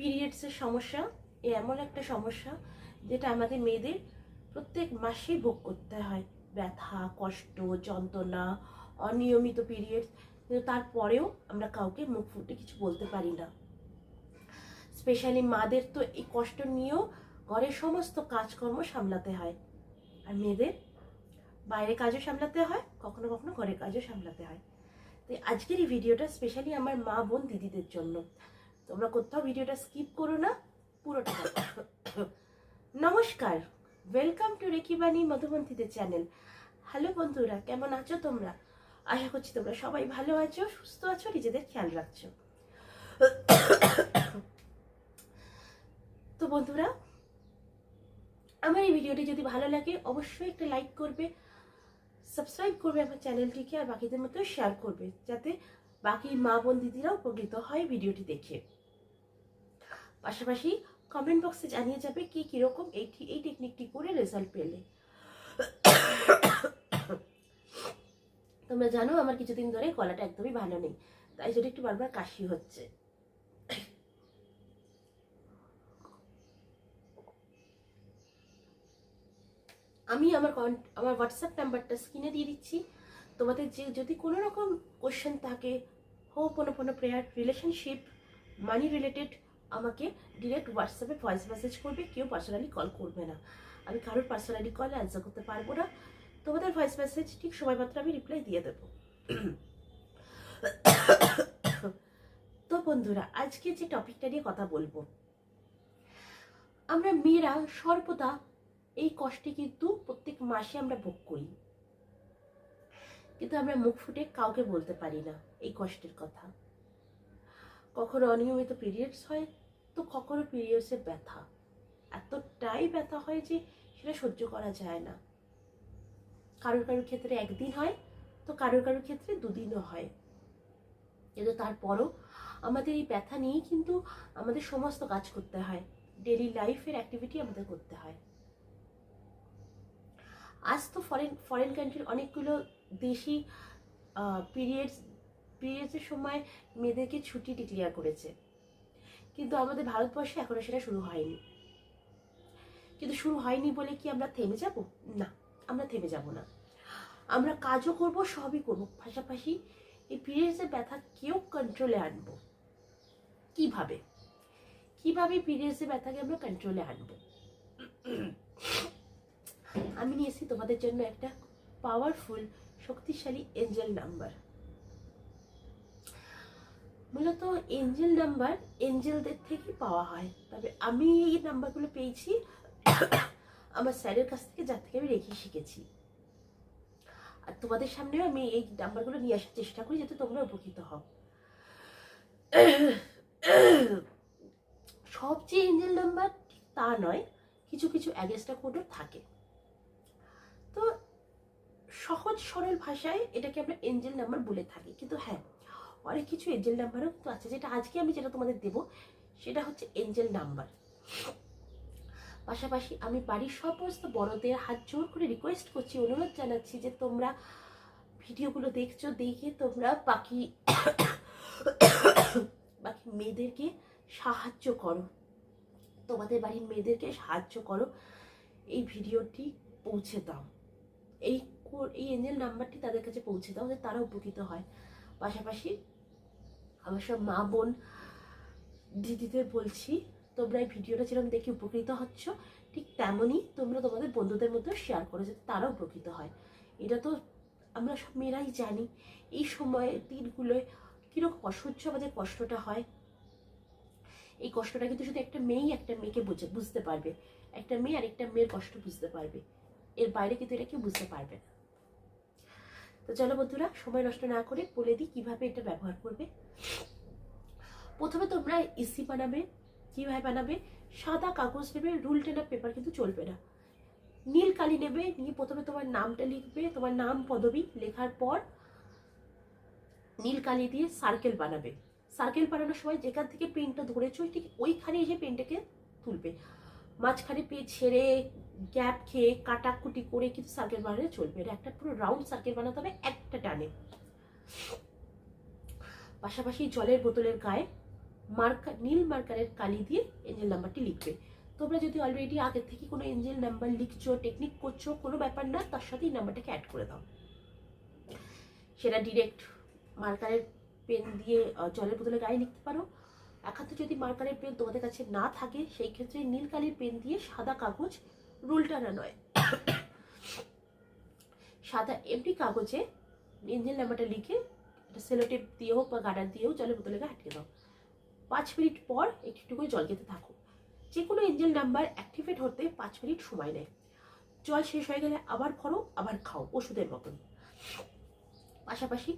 পিরিয়ডসের সমস্যা, এ এমন একটা সমস্যা যেটা আমাদের মেয়েদের প্রত্যেক মাসেই ভোগ করতে হয়। ব্যথা, কষ্ট, যন্ত্রণা, অনিয়মিত পিরিয়ডস কিন্তু তারপরেও আমরা কাউকে মুখ ফুটে কিছু বলতে পারি না। স্পেশালি মাদের তো এই কষ্ট নিয়েও ঘরের সমস্ত কাজকর্ম সামলাতে হয়। আর মেয়েদের বাইরে কাজও সামলাতে হয়, কখনো কখনো ঘরের কাজও সামলাতে হয়। তো আজকের এই ভিডিওটা স্পেশালি আমার মা বোন দিদিদের জন্য। তোমরা কোথাও ভিডিওটা স্কিপ করো না, পুরোটা নমস্কার ওয়েলকাম টু রেকিবাণী মধুবন্তীদের চ্যানেল হ্যালো বন্ধুরা, কেমন আছো তোমরা? আশা করছি তোমরা সবাই ভালো আছো, সুস্থ আছো, নিজেদের খেয়াল রাখছো। তো বন্ধুরা, আমার এই ভিডিওটি যদি ভালো লাগে, অবশ্যই একটা লাইক করবে সাবস্ক্রাইব করবে আমার চ্যানেলটিকে আর বাকিদের মতো শেয়ার করবে, যাতে বাকি মা বোন দিদিরাও উপকৃত হয় ভিডিওটি দেখে। পাশাপাশি কমেন্ট বক্সে জানিয়ে যাবে কি কীরকম এই এই টেকনিকটি করে রেজাল্ট পেলে। তোমরা জানো আমার কিছুদিন ধরে গলাটা একদমই ভালো নেই, তাই জন্য একটু বারবার কাশি হচ্ছে। আমি আমার আমার হোয়াটসঅ্যাপ নাম্বারটা স্ক্রিনে দিয়ে দিচ্ছি। তোমাদের যে যদি কোনো রকম কোশ্চেন থাকে হো কোনো কোনো প্রেয়ার রিলেশনশিপ মানি রিলেটেড আমাকে ডিরেক্ট হোয়াটসঅ্যাপে ভয়েস মেসেজ করবে, কেউ পার্সোনালি কল করবে না। আমি কারোর পার্সোনালি কল অ্যান্সার করতে পারব না। তোমাদের ভয়েস মেসেজ ঠিক সময় মাত্র আমি রিপ্লাই দিয়ে দেবো। তো বন্ধুরা, আজকে যে টপিকটা নিয়ে কথা বলব, আমরা মেয়েরা সর্বদা এই কষ্টে কিন্তু প্রত্যেক মাসে আমরা ভোগ করি। কিন্তু আমরা মুখ ফুটে কাউকে বলতে পারি না এই কষ্টের কথা। কখনো অনিয়মিত পিরিয়ডস হয় কখনো পিরিয়ডসের ব্যথা। এতটাই ব্যথা হয় যে সেটা সহ্য করা যায় না। কারোর কারোর ক্ষেত্রে একদিন হয়, তো কারোর কারোর ক্ষেত্রে দুদিনও হয়। কিন্তু তারপরও আমাদের এই ব্যথা নিয়েই কিন্তু আমাদের সমস্ত কাজ করতে হয়। ডেলি লাইফের অ্যাক্টিভিটি আমাদের করতে হয়। আজ তো ফরেন ফরেন কান্ট্রির অনেকগুলো দেশি পিরিয়ডস পিরিয়ডসের সময় মেয়েদেরকে ছুটি ডিক্লেয়ার করেছে। কিন্তু আমাদের ভারতবর্ষে এখনও সেটা শুরু হয়নি। কিন্তু শুরু হয়নি বলে কি আমরা থেমে যাব? না, আমরা থেমে যাব না। আমরা কাজও করব, সবই করব। পাশাপাশি এই পিরিয়ডসের ব্যথা কেউ কন্ট্রোলে আনব। কীভাবে? কীভাবে পিরিয়ডসের ব্যথাকে আমরা কন্ট্রোলে আনব? আমি নিয়েছি তোমাদের জন্য একটা পাওয়ারফুল শক্তিশালী এঞ্জেল নাম্বার মূলত এঞ্জেল নাম্বার এঞ্জেলদের থেকে পাওয়া হয়। তবে আমি এই নাম্বারগুলো পেয়েছি। আমার স্যারের কাছ থেকে, যার থেকে আমি রেখে শিখেছি। আর তোমাদের সামনেও আমি এই নাম্বারগুলো নিয়ে আসার চেষ্টা করি যাতে তোমরা উপকৃত হও। সবচেয়ে এঞ্জেল নাম্বার ঠিক তা নয়, কিছু কিছু অ্যাগেস্টা কোডও থাকে। তো সহজ সরল ভাষায় এটাকে আমরা এঞ্জেল নাম্বার বলে থাকি। কিন্তু হ্যাঁ অনেক কিছু এঞ্জেল নাম্বারও কিন্তু আছে। যেটা আজকে আমি যেটা তোমাদের দেব, সেটা হচ্ছে এঞ্জেল নাম্বার পাশাপাশি আমি বাড়ির সমস্ত বড়দের হাত জোর করে রিকোয়েস্ট করছি, অনুরোধ জানাচ্ছি যে তোমরা ভিডিওগুলো দেখছ, দেখে তোমরা বাকি বাকি মেয়েদেরকে সাহায্য করো। তোমাদের বাড়ির মেয়েদেরকে সাহায্য করো। এই ভিডিওটি পৌঁছে দাও। এই এই এঞ্জেল নাম্বারটি তাদের কাছে পৌঁছে দাও যাতে তারা উপকৃত হয়। পাশাপাশি আমার সব মা, বোন, দিদিদের বলছি, তোমরা এই ভিডিওটা যেরকম দেখে উপকৃত হচ্ছ, ঠিক তেমনই তোমরা তোমাদের বন্ধুদের মধ্যে শেয়ার করো যাতে তারা উপকৃত হয়। এটা তো আমরা সব মেয়েরাই জানি, এই সময় দিনগুলোয় কীরকম অসহ্য আমাদের কষ্টটা হয়, এই কষ্টটা কিন্তু শুধু একটা মেয়েই একটা মেয়েকে বুঝে, বুঝতে পারবে। একটা মেয়ে আর একটা মেয়ের কষ্ট বুঝতে পারবে। এর বাইরে কিন্তু এটা কেউ বুঝতে পারবে না। তো চলো বন্ধুরা, সময় নষ্ট না করে বলে দিই কীভাবে এটা ব্যবহার করবে। প্রথমে তোমরা ইসি বানাবে, কীভাবে বানাবে, সাদা কাগজ নেবে, রুল টেনা পেপার কিন্তু চলবে না। নীল কালি নেবে, নিয়ে প্রথমে তোমার নামটা লিখবে, তোমার নাম পদবী লেখার পর নীল কালি দিয়ে সার্কেল বানাবে। সার্কেল বানানোর সময় যেখান থেকে পেনটা ধরেছো, ঠিক ওইখানে এসে পেনটাকে তুলবে। মাঝখানে পে ছেড়ে গ্যাপ খেয়ে কাটাকুটি করে কিন্তু সার্কেল বানালে চলবে। একটা পুরো রাউন্ড সার্কেল বানাতে হবে, একটা টানে। পাশাপাশি জলের বোতলের গায়ে মার্কার নীল মার্কারের কালি দিয়ে এঞ্জেল নাম্বারটি লিখবে। তোমরা যদি অলরেডি আগের থেকে কোনো এঞ্জেল নাম্বার লিখছো টেকনিক করছ, কোনো ব্যাপার না, তার সাথে এই নাম্বারটাকে অ্যাড করে দাও। সেটা ডিরেক্ট মার্কারের পেন দিয়ে জলের বোতলে গায়ে লিখতে পারো। একান্ত যদি মার্কারের পেন তোমাদের কাছে না থাকে, সেই ক্ষেত্রে নীল কালির পেন দিয়ে সাদা কাগজ রুল টানা নয়। সাদা এমনি কাগজে ইঞ্জিন নাম্বারটা লিখে একটা সেলোটেপ দিয়ে হোক বা গাডার দিয়ে হোক জলের বোতলে আটকে দাও। পাঁচ মিনিট পর একটু একটু করে জল খেতে থাকো। যে কোনো ইঞ্জিন নাম্বার অ্যাক্টিভেট হতে পাঁচ মিনিট সময় নেয়। জল শেষ হয়ে গেলে আবার ভরো, আবার খাও ওষুধের মতন। পাশাপাশি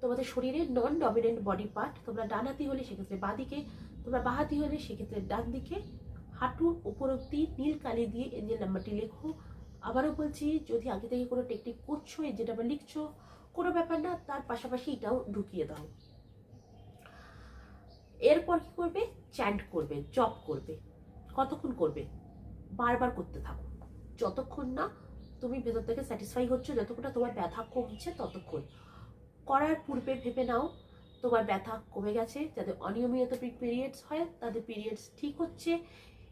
তোমাদের শরীরে নন ডমিনেন্ট বডি পার্ট তোমরা ডানাতি হলে সেক্ষেত্রে বাঁদিকে, তোমরা বাহাতি হলে সেক্ষেত্রে ডান দিকে হাঁটুর উপর অব্দি নীল কালি দিয়ে এঞ্জেল নাম্বারটি লেখো। আবারও বলছি, যদি আগে থেকে কোনো টেকনিক করছ এঞ্জেল নাম্বার লিখছো, কোনো ব্যাপার না, তার পাশাপাশি এটাও ঢুকিয়ে দাও। এরপর কি করবে? চ্যান্ট করবে জব করবে। কতক্ষণ করবে? বারবার করতে থাকো। যতক্ষণ না তুমি ভেতর থেকে স্যাটিসফাই হচ্ছ, যতক্ষণ না তোমার ব্যথা কমছে, ততক্ষণ। করার পূর্বে ভেবে নাও, তোমার ব্যথা কমে গেছে যাদের অনিয়মিত পিরিয়ডস হয় তাদের পিরিয়ডস ঠিক হচ্ছে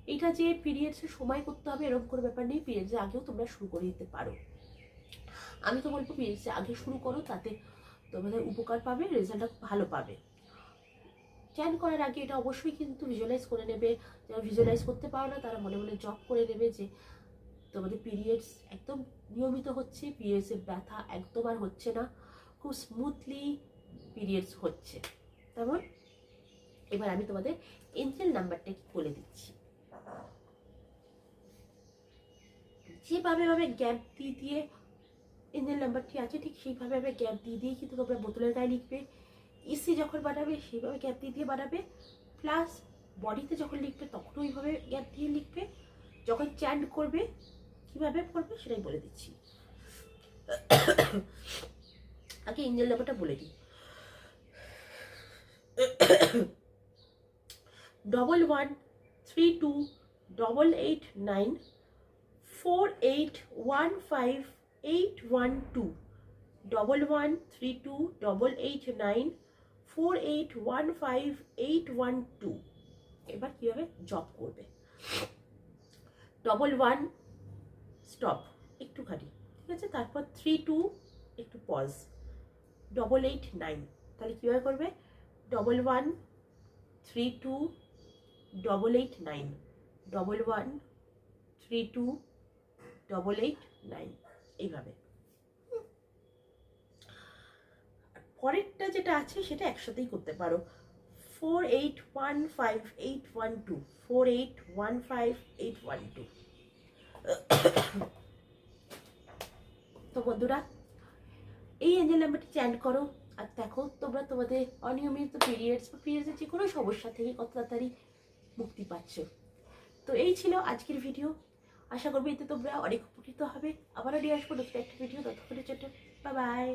এটা যে পিরিয়ডসের সময় করতে হবে, এরকম কোনো ব্যাপার নেই। পিরিয়ডসের আগেও তোমরা শুরু করে দিতে পারো। আমি তো বলব পিরিয়ডসের আগে শুরু করো, তাতে তোমাদের উপকার পাবে রেজাল্টটা ভালো পাবে। চ্যান করার আগে এটা অবশ্যই কিন্তু ভিজুয়ালাইজ করে নেবে। যারা ভিজুয়ালাইজ করতে পারো না, তারা মনে মনে জব করে নেবে যে তোমাদের পিরিয়ডস একদম নিয়মিত হচ্ছে পিরিয়ডসের ব্যথা একদম আর হচ্ছে না। খুব স্মুথলি পিরিয়ডস হচ্ছে। তেমন? এবার আমি তোমাদের এঞ্জেল নাম্বারটা বলে দিচ্ছি। যেভাবে ভাবে গ্যাপ দিয়ে দিয়ে এঞ্জেল নাম্বারটি আছে, ঠিক সেইভাবে ভাবে গ্যাপ দিয়ে দিয়ে কিন্তু তোমরা বোতলের গায়ে লিখবে। ইসি যখন বানাবে, সেইভাবে গ্যাপ দিয়ে দিয়ে বানাবে। প্লাস বডিতে যখন লিখবে, তখন ওইভাবে গ্যাপ দিয়ে লিখবে। যখন চ্যান্ড করবে, কীভাবে করবে সেটাই বলে দিচ্ছি। আগে ইঞ্জেল নাম্বারটা বলে দিই। Double one three two double eight nine four eight one five eight one two double one three two double eight nine four eight one five eight one two এবার কীভাবে জব করবে। ডবল ওয়ান স্টপ একটুখানি, ঠিক আছে? তারপর three two একটু pause double eight nine তাহলে কীভাবে করবে? Double one three two double eight nine double one three two double eight nine এইভাবে। পরেরটা যেটা আছে, সেটা একসাথেই করতে পারো। Four eight one five eight one two four eight one five eight one two তো বন্ধুরা, এই এঞ্জেল নাম্বারটি চ্যান্ড করো, আর দেখো তোমরা তোমাদের অনিয়মিত পিরিয়ডস বা পিরিয়ডসের যে কোনো সমস্যা থেকে কত তাড়াতাড়ি মুক্তি পাচ্ছ। তো এই ছিল আজকের ভিডিও আশা করব এতে তোমরা অনেক উপকৃত হবে। আবারও নিয়ে আসব নতুন একটা ভিডিও ততক্ষণের জন্য বা বাই